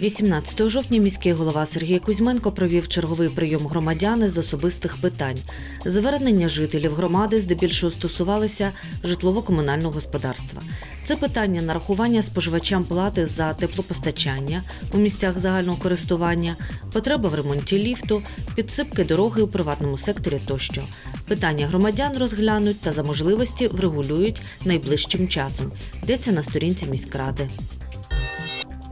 18 жовтня міський голова Сергій Кузьменко провів черговий прийом громадян з особистих питань. Звернення жителів громади здебільшого стосувалися житлово-комунального господарства. Це питання нарахування споживачам плати за теплопостачання у місцях загального користування, потреба в ремонті ліфту, підсипки дороги у приватному секторі тощо. Питання громадян розглянуть та за можливості врегулюють найближчим часом. Йдеться на сторінці міськради.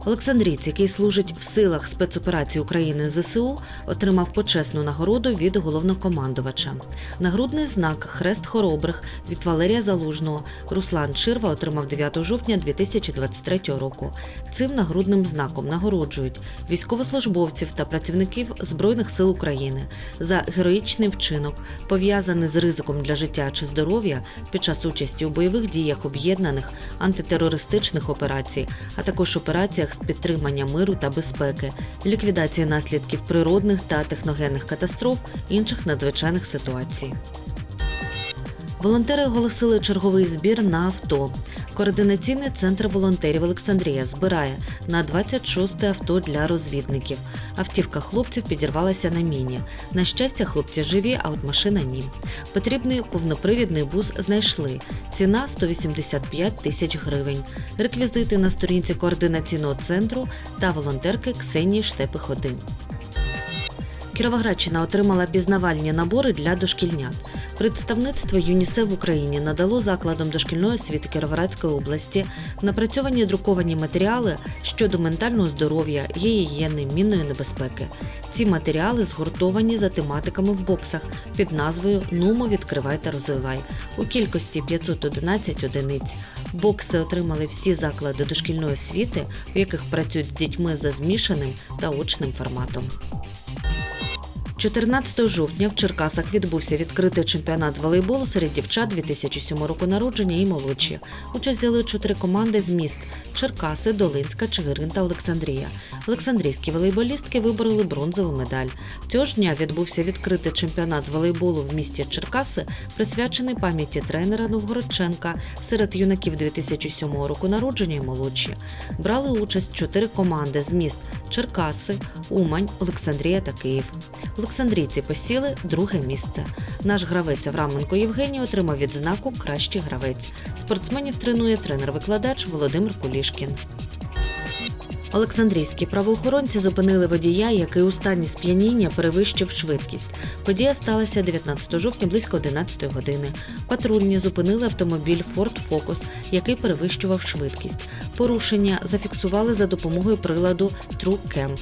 Олександрійць, який служить в силах спецоперації України ЗСУ, отримав почесну нагороду від головнокомандувача. Нагрудний знак Хрест Хоробрих від Валерія Залужного Руслан Ширва отримав 9 жовтня 2023 року. Цим нагрудним знаком нагороджують військовослужбовців та працівників Збройних сил України за героїчний вчинок, пов'язаний з ризиком для життя чи здоров'я під час участі у бойових діях об'єднаних антитерористичних операцій, а також операціях з підтримання миру та безпеки, ліквідації наслідків природних та техногенних катастроф інших надзвичайних ситуацій. Волонтери оголосили черговий збір на авто. Координаційний центр волонтерів Олександрія збирає на 26 авто для розвідників. Автівка хлопців підірвалася на міні. На щастя, хлопці живі, а от машина ні. Потрібний повнопривідний бус знайшли. Ціна 185 тисяч гривень. Реквізити на сторінці координаційного центру та волонтерки Ксенії Штепих 1. Кіровоградщина отримала пізнавальні набори для дошкільнят. Представництво ЮНІСЕФ в Україні надало закладам дошкільної освіти Кіровоградської області напрацьовані друковані матеріали щодо ментального здоров'я, гігієни, мінної небезпеки. Ці матеріали згуртовані за тематиками в боксах під назвою Нумо відкривай та розвивай у кількості 511 одиниць. Бокси отримали всі заклади дошкільної освіти, в яких працюють з дітьми за змішаним та очним форматом. 14 жовтня в Черкасах відбувся відкритий чемпіонат з волейболу серед дівчат 2007 року народження і молодші. Участь взяли чотири команди з міст Черкаси, Долинська, Чигирин та Олександрія. Олександрійські волейболістки вибороли бронзову медаль. Цього ж дня відбувся відкритий чемпіонат з волейболу в місті Черкаси, присвячений пам'яті тренера Новгородченка серед юнаків 2007 року народження і молодші. Брали участь чотири команди з міст Черкаси, Умань, Олександрія та Київ. Олександрійці посіли друге місце. Наш гравець Авраменко Євгеній отримав відзнаку Кращий гравець. Спортсменів тренує тренер-викладач Володимир Кулішкін. Олександрійські правоохоронці зупинили водія, який у стані сп'яніння перевищив швидкість. Подія сталася 19 жовтня близько 11 години. Патрульні зупинили автомобіль Ford Focus, який перевищував швидкість. Порушення зафіксували за допомогою приладу TrueCam.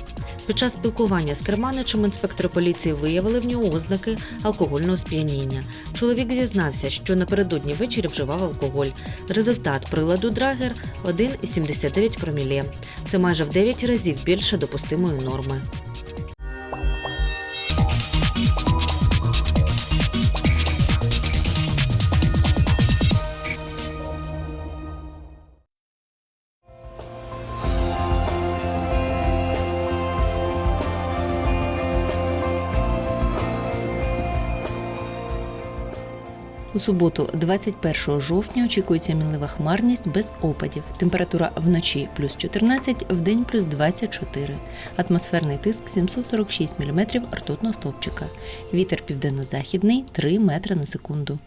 Під час спілкування з керманичем інспектори поліції виявили в нього ознаки алкогольного сп'яніння. Чоловік зізнався, що напередодні ввечері вживав алкоголь. Результат приладу Драгер 1,79 промілє. Це майже в 9 разів більше допустимої норми. У суботу, 21 жовтня, очікується мінлива хмарність без опадів. Температура вночі плюс 14, вдень плюс 24. Атмосферний тиск 746 мм ртутного стовпчика. Вітер південно-західний 3 метри на секунду.